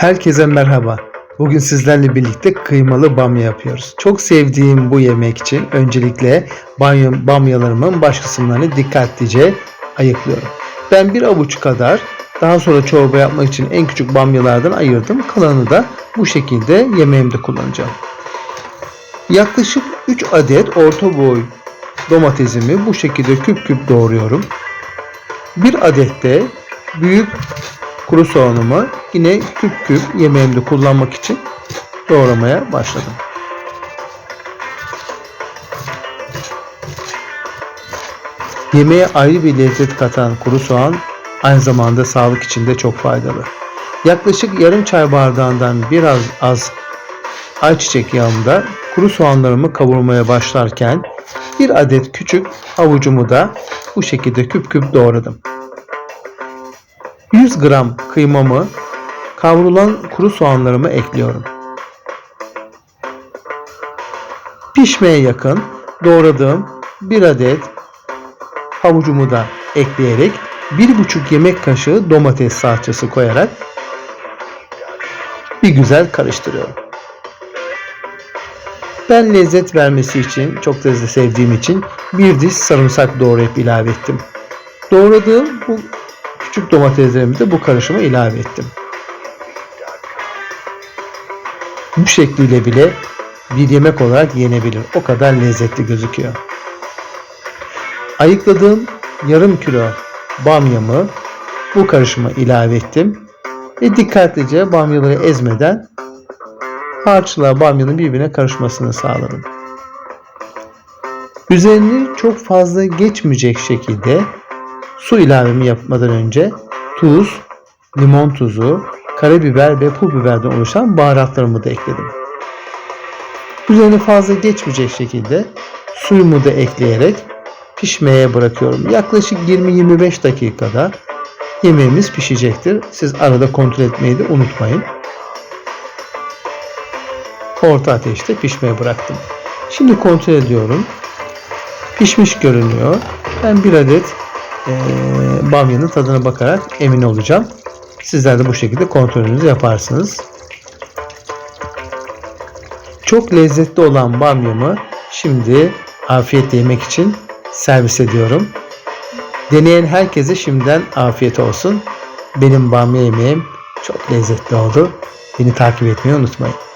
Herkese merhaba. Bugün sizlerle birlikte kıymalı bamya yapıyoruz. Çok sevdiğim bu yemek için öncelikle bamya, bamyalarımın baş kısımlarını dikkatlice ayıklıyorum. Ben bir avuç kadar daha sonra çorba yapmak için en küçük bamyalardan ayırdım. Kalanı da bu şekilde yemeğimde kullanacağım. Yaklaşık 3 adet orta boy domatesimi bu şekilde küp küp doğruyorum. Bir adet de büyük kuru soğanımı yine küp küp yemeğimde kullanmak için doğramaya başladım. Yemeğe ayrı bir lezzet katan kuru soğan aynı zamanda sağlık için de çok faydalı. Yaklaşık yarım çay bardağından biraz az ayçiçek yağında kuru soğanlarımı kavurmaya başlarken bir adet küçük havucumu da bu şekilde küp küp doğradım. 100 gram kıymamı kavrulan kuru soğanlarımı ekliyorum. Pişmeye yakın doğradığım bir adet havucumu da ekleyerek 1,5 yemek kaşığı domates salçası koyarak bir güzel karıştırıyorum. Ben lezzet vermesi için, çok da sevdiğim için bir diş sarımsak doğrayıp ilave ettim. Doğradığım bu küçük domateslerimi de bu karışıma ilave ettim. Bu şekliyle bile bir yemek olarak yenebilir. O kadar lezzetli gözüküyor. Ayıkladığım yarım kilo bamyamı bu karışıma ilave ettim. Ve dikkatlice bamyaları ezmeden harçla bamyanın birbirine karışmasını sağladım. Üzerini çok fazla geçmeyecek şekilde su ilavemi yapmadan önce tuz, limon tuzu, karabiber ve pul biberden oluşan baharatlarımı da ekledim. Üzerine fazla geçmeyecek şekilde suyumu da ekleyerek pişmeye bırakıyorum. Yaklaşık 20-25 dakikada yemeğimiz pişecektir. Siz arada kontrol etmeyi de unutmayın. Orta ateşte pişmeye bıraktım. Şimdi kontrol ediyorum. Pişmiş görünüyor. Ben bir adet e, bamyanın tadına bakarak emin olacağım. Sizler de bu şekilde kontrolünüzü yaparsınız. Çok lezzetli olan bamyamı şimdi afiyetle yemek için servis ediyorum. Deneyen herkese şimdiden afiyet olsun. Benim bamya yemeğim çok lezzetli oldu. Beni takip etmeyi unutmayın.